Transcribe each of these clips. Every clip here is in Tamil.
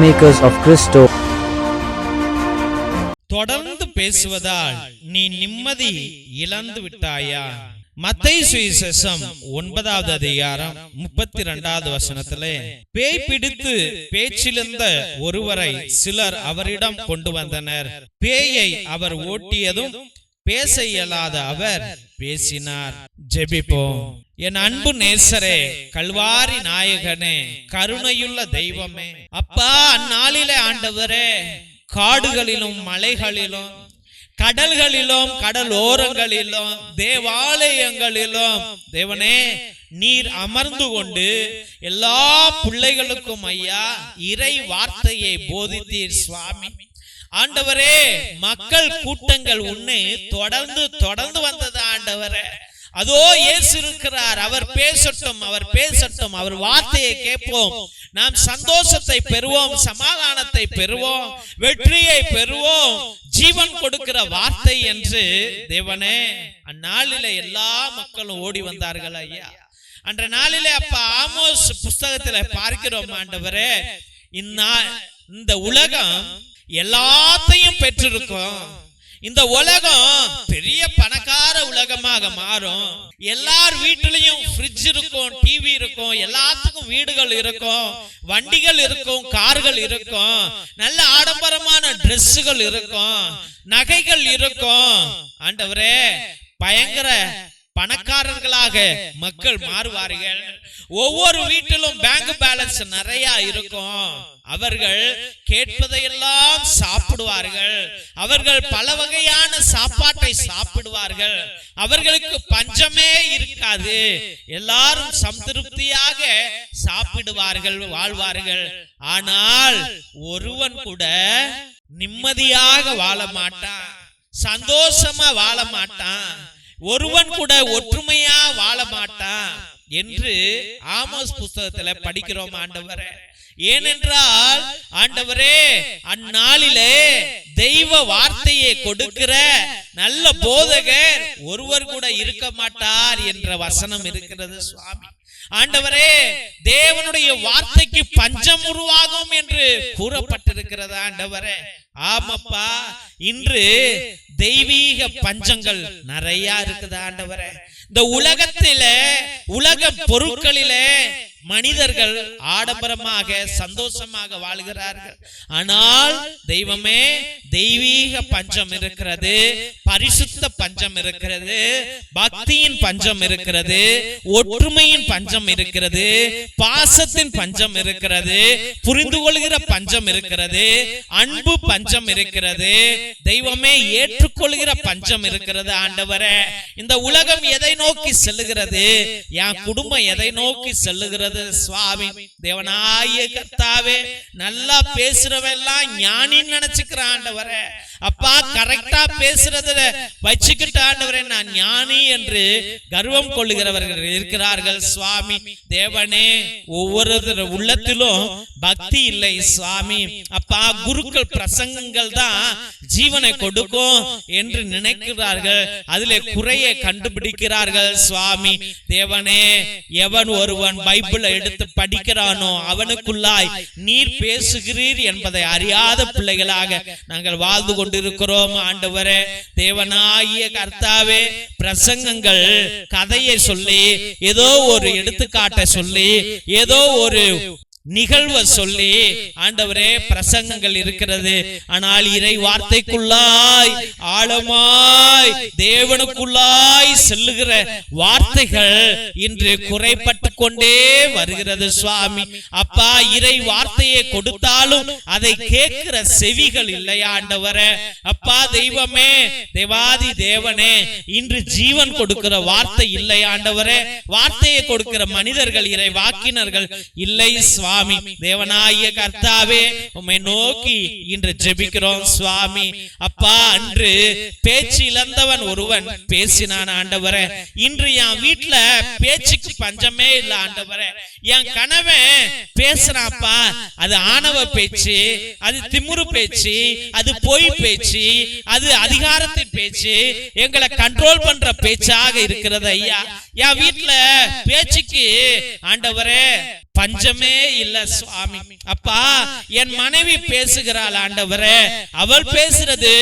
Peacemakers of Christo. தொடர்ந்து பேசுவதால் நீ நிம்மதி இழந்து விட்டாயா மத்தை சுவிசேஷம் ஒன்பதாவது அதிகாரம் முப்பத்தி ரெண்டாவது வசனத்திலே பேய் பிடித்து பேச்சிலிருந்த ஒருவரை சிலர் அவரிடம் கொண்டு வந்தனர் பேயை அவர் ஓட்டியதும் பேச இயலாத அவர் பேசினார். ஜெபிப்போம். என் அன்பு நேசரே கல்வாரி நாயகனே கருணையுள்ள தெய்வமே அப்பா அந்நாளிலே ஆண்டவரே காடுகளிலும் மலைகளிலும் கடல்களிலும் கடல் ஓரங்களிலும் தேவாலயங்களிலும் தேவனே நீர் அமர்ந்து கொண்டு எல்லா பிள்ளைகளுக்கும் ஐயா இறை வார்த்தையை போதித்தீர் சுவாமி. ஆண்டவரே மக்கள் கூட்டங்கள் உன்னை தொடர்ந்து தொடர்ந்து வந்தது ஆண்டவரே. அதோ இயேசு இருக்கிறார் அவர் பேசட்டும் அவர் பேசட்டும் அவர் வார்த்தையை கேட்போம். நாம் சந்தோஷத்தை பெறுவோம் சமாதானத்தை பெறுவோம் வெற்றியை பெறுவோம். ஜீவன் கொடுக்கிற வார்த்தை என்று தேவனே அந்நாளில எல்லா மக்களும் ஓடி வந்தார்கள் ஐயா. அன்ற நாளிலே அப்ப ஆமோஸ் புஸ்தகத்துல பார்க்கிறோம் ஆண்டவரே இந்நாள் இந்த உலகம் எல்லாத்தையும் பெற்றிருக்கும். இந்த உலகம் பெரிய பணக்கார உலகமாக மாறும். எல்லார் வீட்டிலையும் ஃப்ரிட்ஜ் இருக்கும் டிவி இருக்கும் எல்லாத்துக்கும் வீடுகள் இருக்கும் வண்டிகள் இருக்கும் கார்கள் இருக்கும் நல்ல ஆடம்பரமான ட்ரெஸ்ஸுகள் இருக்கும் நகைகள் இருக்கும். ஆண்டவரே பயங்கர பணக்காரர்களாக மக்கள் மாறுவார்கள். ஒவ்வொரு வீட்டிலும் பேங்க் பேலன்ஸ் நிறைய இருக்கும். அவர்கள் கேட்பதையெல்லாம் சாப்பிடுவார்கள். அவர்கள் பல வகையான சாப்பாட்டை சாப்பிடுவார்கள். அவர்களுக்கு பஞ்சமே இருக்காது. எல்லாரும் சம்திருப்தியாக சாப்பிடுவார்கள் வாழ்வார்கள். ஆனால் ஒருவன் கூட நிம்மதியாக வாழ மாட்டான். சந்தோஷமா வாழ மாட்டான். ஒருவன் கூட ஒற்றுமையா வாழ மாட்டான் என்று ஆமோஸ் புஸ்தகத்துல படிக்கிறோம் ஆண்டவரே. ஏனென்றால் ஆண்டவரே அந்நாளிலே தெய்வ வார்த்தையை கொடுக்கிற நல்ல போதகர் ஒருவர் கூட இருக்க மாட்டார் என்ற வசனம் இருக்கிறது சுவாமி. ஆண்டவரே தேவனுடைய வார்த்தைக்கு பஞ்சம் உருவாகும் என்று கூறப்பட்டிருக்கிறது ஆண்டவரே? ஆமாப்பா இன்று தெய்வீக பஞ்சங்கள் நிறைய இருக்குது ஆண்டவரே? இந்த உலகத்தில உலக பொருட்களில மனிதர்கள் ஆடம்பரமாக சந்தோஷமாக வாழ்கிறார்கள். ஆனால் தெய்வமே தெய்வீக பஞ்சம் இருக்கிறது பரிசுத்த பஞ்சம் இருக்கிறது பக்தியின் பஞ்சம் இருக்கிறது ஒற்றுமையின் பஞ்சம் இருக்கிறது பாசத்தின் பஞ்சம் இருக்கிறது புரிந்து கொள்கிற பஞ்சம் இருக்கிறது அன்பு பஞ்சம் இருக்கிறது தெய்வமே ஏற்றுக்கொள்கிற பஞ்சம் இருக்கிறது ஆண்டவரே. இந்த உலகம் எதை நோக்கி செல்லுகிறது? என் குடும்பம் எதை நோக்கி செல்லுகிறது? சுவாமி தேவனாய கர்த்தாவே நல்லா பேசுறவெல்லாம் ஞானின்னு நினைச்சுக்கிற ஆண்டவரே. அப்பா கரெக்டா பேசுறதுல வச்சுக்கிட்டு ஆண்டவரே நான் ஞானி என்று கர்வம் கொள்ளுகிறவர்கள் இருக்கிறார்கள். சுவாமி தேவனே ஒவ்வொரு உள்ளத்திலும் பக்தி இல்லை சுவாமி. அப்பா குருக்கள் பிரசங்கங்கள் தான் ஜீவனை கொடுக்கும் என்று நினைக்கிறார்கள். அதிலே குறையை கண்டுபிடிக்கிறார்கள் சுவாமி. தேவனே எவன் ஒருவன் பைபிளை எடுத்து படிக்கிறானோ அவனுக்குள்ளாய் நீர் பேசுகிறீர் என்பதை அறியாத பிள்ளைகளாக நாங்கள் வாழ்ந்து கொண்டிருக்கிறோம் ஆண்டவரே. தேவனாகிய கர்த்தாவே பிரசங்கங்கள் கதையை சொல்லி ஏதோ ஒரு எடுத்துக்காட்டை சொல்லி ஏதோ ஒரு நிகழ்வை சொல்லி ஆண்டவரே பிரசங்கங்கள் இருக்கிறது. ஆனால் இறை வார்த்தைக்குள்ளாய் ஆழமாய் தேவனுக்குள்ளாய் செல்லுகிற வார்த்தைகள் இன்று குறைப்பட்டு கொண்டே வருகிறது சுவாமி. அப்பா இறை வார்த்தையை கொடுத்தாலும் அதை கேட்கிற செவிகள் இல்லையா ஆண்டவரே. அப்பா தெய்வமே தேவாதி தேவனே இன்று ஜீவன் கொடுக்கிற வார்த்தை இல்லையா ஆண்டவரே. வார்த்தையை கொடுக்கிற மனிதர்கள் இறை வாக்கினர்கள் இல்லை சுவாமி சுவாமி. தேவனாய கர்த்தாவே உம்மை நோக்கி இன்று ஜெபிக்கிறோம் சுவாமி. அப்பா அன்று பேச்சு இழந்தவன் ஒருவன். பேசினான் ஆண்டவரே. இன்று என் வீட்டுல பேச்சுக்கு பஞ்சமே இல்ல ஆண்டவரே. என் கணவன் பேசுறாப்பா அது ஆணவ பேச்சு அது திமுரு பேச்சு அது பொய் பேச்சு அது அதிகாரத்தின் பேச்சு எங்களை கண்ட்ரோல் பண்ற பேச்சாக இருக்கிறது ஐயா. என் வீட்டுல பேச்சுக்கு ஆண்டவரே பஞ்சமே இல்ல சுவாமி. அப்பா என் மனைவி பேசுகிறாள் ஆண்டவரே. அவள் பேசுறது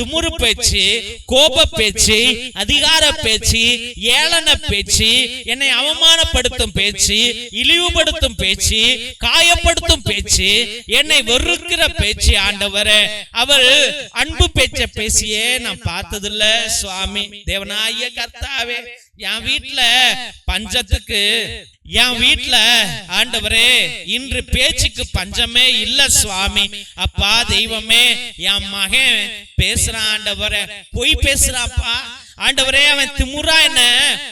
துமுறு பேச்சு கோப பேச்சு அதிகார பேச்சு ஏளன பேச்சு என்னை அவமானப்படுத்தும் பேச்சு இழிவுபடுத்தும் பேச்சு காயப்படுத்தும் பேச்சு என்னை வெறுக்கிற பேச்சு ஆண்டவரே. அவள் அன்பு பேச்ச பேசியே நான் பார்த்ததில்ல சுவாமி. தேவனாய கர்த்தாவே என் வீட்டுல பஞ்சத்துக்கு என் வீட்ல ஆண்டவரே இன்று பேச்சுக்கு பஞ்சமே இல்ல சுவாமி. அப்பா தெய்வமே என் மகன் பேசுறான் ஆண்டவரே. பொய் பேசுறாப்பா? ஆண்டவரே அவன் திமுறா என்ன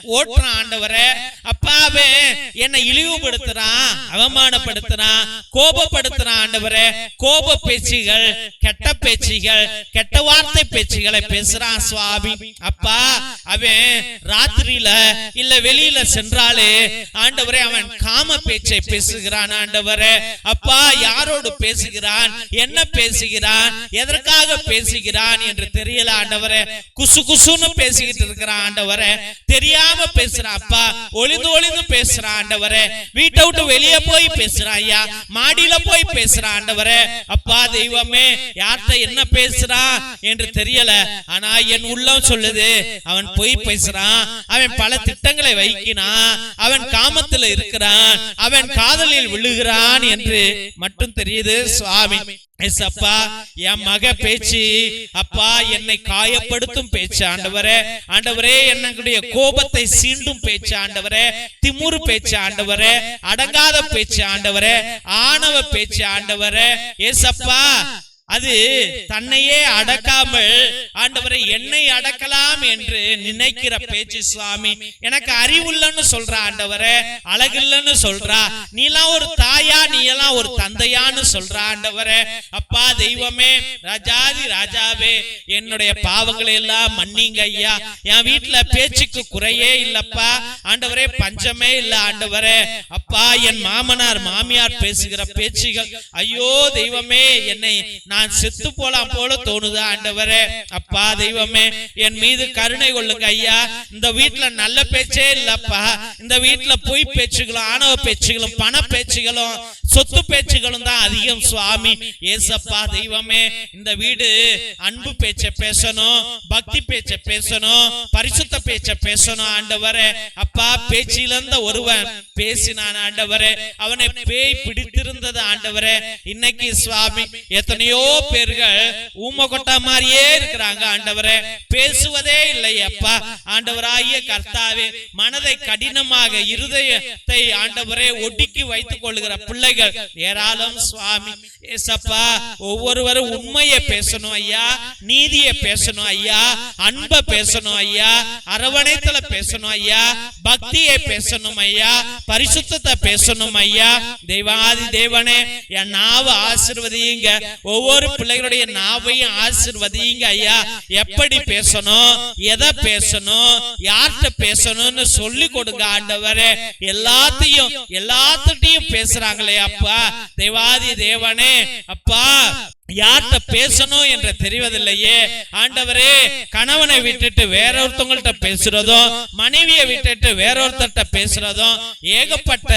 ஓட்டுறான் ஆண்டவரே. அப்பா அவன் என்னை இழிவுபடுத்துறான் அவமானப்படுத்துறான் கோபப்படுத்துறான் ஆண்டவரே. கோப பேச்சுகள் கெட்ட பேச்சுகள் கெட்ட வார்த்தை பேச்சுகளை பேசுறான் சுவாமி அப்பா அவன் ராத்திரியில இல்ல வெளியில சென்றாலே ஆண்டவரே அவன் காம பேச்சை பேசுகிறான் ஆண்டவரே. அப்பா யாரோடு பேசுகிறான்? என்ன பேசுகிறான்? எதற்காக பேசுகிறான் என்று தெரியல ஆண்டவரே. குசு குசுன்னு பேசிக்கிட்டு இருக்கிறான் ஆண்டவரே தெரியாம பேசுறான் அப்பா. ஒளிந்து ஒளிந்து பேசுறான் ஆண்டவரே. வீட்டை விட்டு வெளியே போய் பேசுறான் ஐயா. மாடியில போய் பேசுறான் ஆண்டவரே. அப்பா தெய்வமே யார்கிட்ட என்ன பேசுறான் என்று தெரியல. ஆனா என் உள்ளம் சொல்லுது அவன் பொய் பேசுறான். அவன் பல திட்டங்களை வைக்கினான் அவன் காமத்துல இருக்கிறான். அவன் காதலில் விழுகிறான் என்று மட்டும் தெரியுது சுவாமி. அப்பா என் மக பேச்சு அப்பா என்னை காயப்படுத்தும் பேச்சு ஆண்டவரே. ஆண்டவரே. என்னுடைய கோபத்தை சீண்டும் பேச்சு ஆண்டவரே. திமுரு பேச்சு ஆண்டவரே. அடங்காத பேச்சு ஆண்டவரே. ஆணவ பேச்சு ஆண்டவரே. அப்பா அது தன்னையே அடக்காமல் ஆண்டவரை என்னை அடக்கலாம் என்று நினைக்கிற பேச்சு சுவாமி எனக்கு அறிவுள்ளன்னு சொல்ற ஆண்டவரே. அழகில்லன்னு சொல்றா. நீலாம் ஒரு தாயா நீ எல்லாம் ஒரு தந்தையான்னு சொல்ற ஆண்டவரே. அப்பா தெய்வமே ராஜாதி ராஜாவே என்னுடைய பாவங்களை எல்லாம் மன்னிங்க ஐயா. என் வீட்டுல பேச்சுக்கு குறையே இல்லப்பா. ஆண்டவரே பஞ்சமே இல்ல ஆண்டவரே. அப்பா என் மாமனார் மாமியார் பேசுகிற பேச்சுகள். ஐயோ தெய்வமே என்னை நான் செத்து போலாம் போல தோணுது ஆண்டவரே. அப்பா தெய்வமே என் மீது கருணை கொள்ளுங்க ஐயா. இந்த வீட்டுல நல்ல பேச்சே இல்லப்பா. இந்த வீட்டுல பொய் பேச்சுகளும் ஆணவ பேச்சுகளும் பண பேச்சுகளும் சொத்து பேச்சுகளும் தான் அதிகம் சுவாமி. ஏசப்பா தெய்வமே இந்த வீடு அன்பு பேச்ச பேசணும் பக்தி பேச்ச பேசணும் பரிசுத்த பேச்ச பேசணும் ஆண்டவரே. அப்பா பேச்சிலிருந்த ஒருவன் பேசினான் ஆண்டவரே. அவனை பேய் பிடித்திருந்தது ஆண்டவரே. இன்னைக்கு சுவாமி எத்தனையோ பேர்கள் ஊம கொட்டா மாதிரியே இருக்கிறாங்க ஆண்டவரே. பேசுவதே இல்லை அப்பா. ஆண்டவராகிய கர்த்தாவே மனதை கடினமாக இருதயத்தை ஆண்டவரே ஒடுக்கி வைத்துக் கொள்கிற பிள்ளைகள் ஏராளம் சுவாமி. ஏசப்பா ஒவ்வொருவரும் உண்மையை பேசணும் ஐயா நீதியை பேசணும் ஐயா அன்பை பேசணும் ஐயா அரவணைத்தல பேசணும் ஐயா பக்தியை பேசணும் ஐயா பரிசுத்தத்தை பேசணும் ஐயா. தெய்வாதி தேவனே என் நாவை ஆசிர்வதியுங்க. ஒவ்வொரு பிள்ளைகளுடைய நாவையும் ஆசிர்வதியுங்க ஐயா. எப்படி பேசணும் எதை பேசணும் யார்கிட்ட பேசணும்னு சொல்லி கொடுங்க ஆண்டவரே. எல்லாத்தையும் எல்லாத்துட்டையும் பேசுறாங்களே அப்பா தேவாதி தேவனே அப்பா யார்கிட்ட பேசணும் என்று தெரிவதில்லையே. ஆண்டவரே கணவனை விட்டுட்டு வேற ஒருத்தவங்கள்ட்ட பேசுறதும் மனைவியை விட்டுட்டு வேற ஒருத்தர்கிட்ட பேசுறதும் ஏகப்பட்ட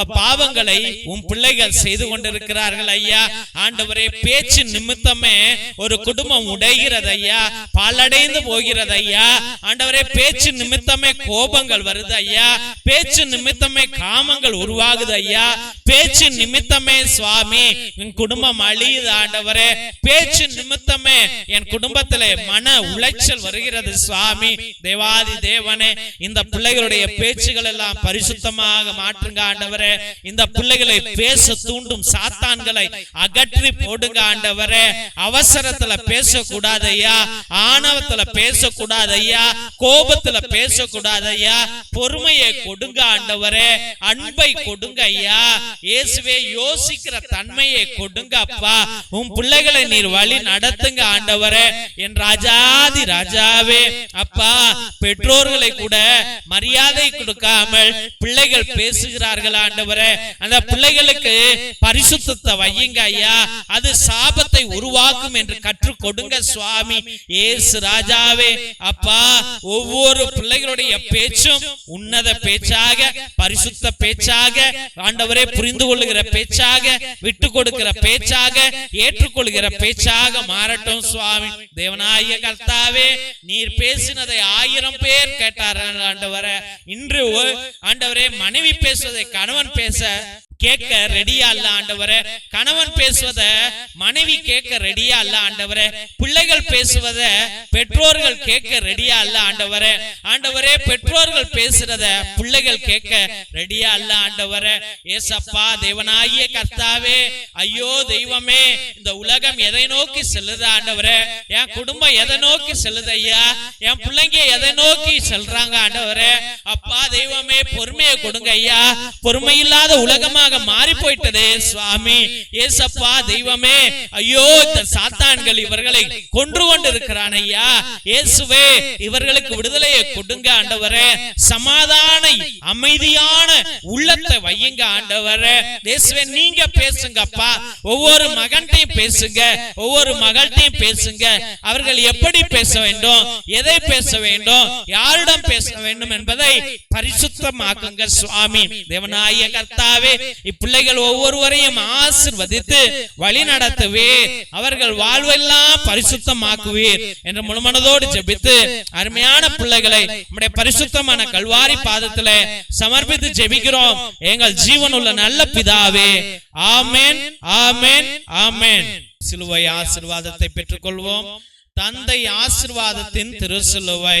பாவங்களை உன் பிள்ளைகள் செய்து கொண்டிருக்கிறார்கள் ஐயா. ஆண்டவரே பேச்சு நிமித்தமே ஒரு குடும்பம் உடைகிறது ஐயா. பாலடைந்து போகிறது ஐயா. ஆண்டவரே பேச்சு நிமித்தமே கோபங்கள் வருது ஐயா. பேச்சு நிமித்தமே காமங்கள் உருவாகுது ஐயா. பேச்சு நிமித்தமே சுவாமி என் குடும்பம் அழியுது ஆண்டவரே. பேச்சு நிமித்தமே என் குடும்பத்துல மன உளைச்சல் வருகிறது சுவாமி. தேவாதி தேவனே இந்த பிள்ளைகளுடைய பேச்சுகள் எல்லாம் பரிசுத்தமாக மாற்றுங்க ஆண்டவரே. இந்த பிள்ளைகளை பேச தூண்டும் சாத்தான்களை அகற்றி போடுங்க ஆண்டவரே. அவசரத்துல பேசக்கூடாது ஐயா ஆணவத்துல பேசக்கூடாது ஐயா கோபத்துல பேசக்கூடாது ஐயா பொறுமையை கொடுங்க ஆண்டவரே அன்பை கொடுங்க ஐயா. இயேசுவே யோசிக்கிற தன்மையை கொடுங்க அப்பா. உன் பிள்ளைகளை நீர் வழி நடத்துங்க ஆண்டவரே. என் ராஜாதி ராஜாவே அப்பா பெற்றோர்களை கூட மரியாதை கொடுக்காமல் பிள்ளைகள் பேசுகிறார்கள் ஆண்டவரே அந்த பிள்ளைகளுக்கு பரிசுத்தத்தை வையுங்க ஐயா. அது சாபத்தை உருவாக்கும் என்று கற்றுக் கொடுங்க சுவாமி. ஏசு ராஜாவே அப்பா ஒவ்வொரு பிள்ளைகளுடைய பேச்சும் உன்னத பேச்சாக பரிசுத்த பேச்சாக ஆண்டவரே புரிந்து கொள்ளுகிற பேச்சாக விட்டு கொடுக்கிற பேச்சாக ஏற்றுக்கொள்கிற பேச்சாக மாறட்டும் சுவாமி. தேவனாய கர்த்தாவே நீர் பேசினதை ஆயிரம் பேர் கேட்டார் ஆண்டவரே. இன்று ஆண்டவரே மனைவி பேசுவதை கணவன் பேச கேட்க ரெடியா இல்ல ஆண்டவரே? கணவன் பேசுவத மனைவி கேட்க ரெடியா இல்ல ஆண்டவரே? பிள்ளைகள் பேசுவத பெற்றோர்கள் கேட்க ரெடியா இல்ல ஆண்டவரே? ஆண்டவரே பெற்றோர்கள் பேசுறத பிள்ளைகள் கேட்க ரெடியா இல்ல ஆண்டவரே? ஏசப்பா தேவனாகிய கர்த்தாவே ஐயோ தெய்வமே இந்த உலகம் எதை நோக்கி செல்லுது ஆண்டவரே? என் குடும்பம் எதை நோக்கி செல்லுது ஐயா? என் பிள்ளைங்க எதை நோக்கி செல்றாங்க ஆண்டவரே? அப்பா தெய்வமே பொறுமையை கொடுங்க ஐயா. பொறுமை இல்லாத உலகமாக மாறி போயிட்டதே சுவாமி. ஏசப்பா தெய்வமே. ஐயோ இந்த சாத்தான்கள் இவர்களை கொன்று கொண்டு இருக்கிறான் ஐயா. இயேசுவே இவர்களுக்கு விடுதலையை கொடுங்க ஆண்டவரே. சமாதான அமைதியான உள்ளத்தை வையுங்க ஆண்டவரே. இயேசுவே நீங்க பேசுங்கப்பா ஒவ்வொரு மகன்டையும் பேசுங்க ஒவ்வொரு மகள்கிட்டையும் பேசுங்க. அவர்கள் எப்படி பேச வேண்டும்? எதை பேச வேண்டும்? யாரிடம் பேச வேண்டும் என்பதை பரிசுத்தமாக்குங்க சுவாமி. தேவனாய கர்த்தாவே இப்பிள்ளைகள் ஒவ்வொருவரையும் ஆசிர்வதித்து வழி நடத்துவீர். அவர்கள் வாழ்வெல்லாம் பரிசுத்தமாக்குவீர் என்று முழுமனதோடு ஜெபித்து அருமையான பிள்ளைகளை நம்முடைய பரிசுத்தமான கல்வாரி பாதத்தில் சமர்ப்பித்து ஜெபிக்கிறோம். எங்கள் ஜீவன் உள்ள நல்ல பிதாவே. ஆமேன் ஆமேன் ஆமேன். சிலுவை ஆசிர்வாதத்தை பெற்றுக்கொள்வோம். தந்தை ஆசிர்வாதத்தின் திருசிலுவை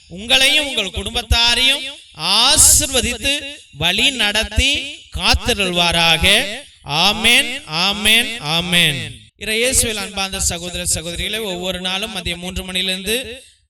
உங்களையும் உங்கள் குடும்பத்தாரையும் ஆசிர்வதித்து வழி நடத்தி காத்திருள்வாராக. ஆமேன் ஆமேன் ஆமேன். இறையேசுவில் அன்பார்ந்த சகோதர சகோதரிகளை ஒவ்வொரு நாளும் மதியம் மூன்று மணியிலிருந்து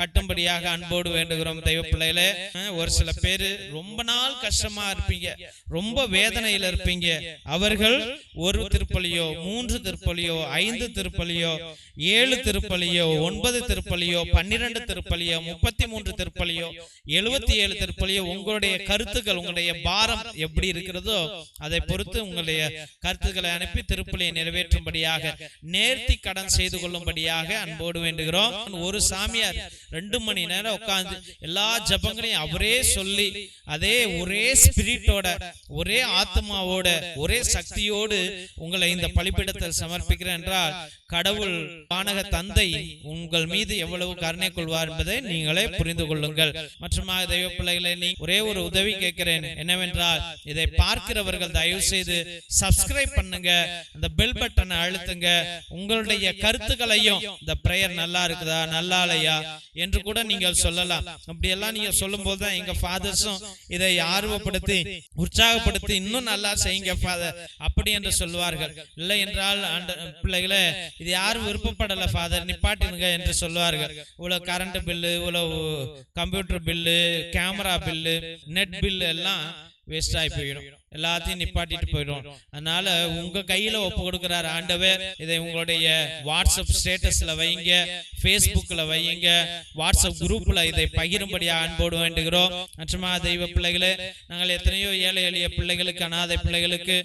கட்டும்படியாக அன்போடு வேண்டுகிறோம் தெய்வ பிள்ளைகளே. ஒரு சில பேரு ரொம்ப நாள் கஷ்டமா இருப்பீங்க. ரொம்ப வேதனையில இருப்பீங்க. அவர்கள் ஒரு திருப்பலியோ மூன்று திருப்பலியோ ஐந்து திருப்பலியோ ஏழு திருப்பலியோ ஒன்பது திருப்பலியோ பன்னிரண்டு திருப்பலியோ முப்பத்தி மூன்று திருப்பலியோ எழுபத்தி ஏழு திருப்பலியோ உங்களுடைய கருத்துக்கள் உங்களுடைய பாரம் எப்படி இருக்கிறதோ அதை பொறுத்து உங்களுடைய கருத்துக்களை அனுப்பி திருப்பலியை நிறைவேற்றும்படியாக நேர்த்தி கடன் செய்து கொள்ளும்படியாக அன்போடு வேண்டுகிறோம். ஒரு சாமியார் ரெண்டு மணி நேரம் உட்கார்ந்து எல்லா ஜபங்களையும் அவரே சொல்லி அதே ஒரே ஸ்பிரிட்டோட ஒரே ஆத்மாவோட ஒரே சக்தியோடு உங்களை இந்த பலிப்பிடத்தில் சமர்ப்பிக்கிறேன் என்றால் கடவுள் வானக தந்தை உங்கள் மீது எவ்வளவு கருணை கொள்வார் என்பதை நீங்களே புரிந்து கொள்ளுங்கள். மற்றமாக தெய்வ பிள்ளைகளை நீ ஒரே ஒரு உதவி கேட்கிறேன். என்னவென்றால் இதை பார்க்கிறவர்கள் தயவு செய்து சப்ஸ்கிரைப் பண்ணுங்க அந்த பெல் பட்டனை அழுத்துங்க. உங்களுடைய கருத்துக்களையும் இந்த பிரேயர் நல்லா இருக்குதா நல்லா இல்லையா? என்று கூட நீங்கள் சொல்லலாம். அப்படியெல்லாம் நீங்க சொல்லும் போது தான் எங்க ஃபாதர்ஸும் இதை ஆர்வப்படுத்தி உற்சாகப்படுத்தி இன்னும் நல்லா செய்யுங்க ஃபாதர் அப்படி என்று சொல்வார்கள் இல்லை என்றால் ஆண்ட- பிள்ளைகளே இது யாரும் விருப்பப்படல ஃபாதர் நிப்பாட்டினுங்க என்று சொல்லுவார்கள். இவ்வளோ கரண்ட் பில்லு இவ்வளவு computer bill camera bill net bill எல்லாம் வேஸ்ட் ஆகி போயிடும். எல்லாத்தையும் நிப்பாட்டிட்டு போயிடும். அதனால உங்க கையில ஒப்பு கொடுக்கிறார் ஆண்டவர் இதை உங்களுடைய வாட்ஸ்அப் ஸ்டேட்டஸ்ல வைங்க ஃபேஸ்புக்ல வைங்க வாட்ஸ்அப் குரூப்ல இதை பகிரும்படியா அன்போடு வேண்டுகிறோம். மற்றமா தெய்வ பிள்ளைகளே நாங்கள் எத்தனையோ ஏழை எளிய பிள்ளைகளுக்கு அனாதை பிள்ளைகளுக்கு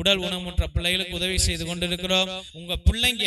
உடல் ஊனமுற்ற பிள்ளைகளுக்கு உதவி செய்து கொண்டிருக்கிறோம். உங்க பிள்ளைங்க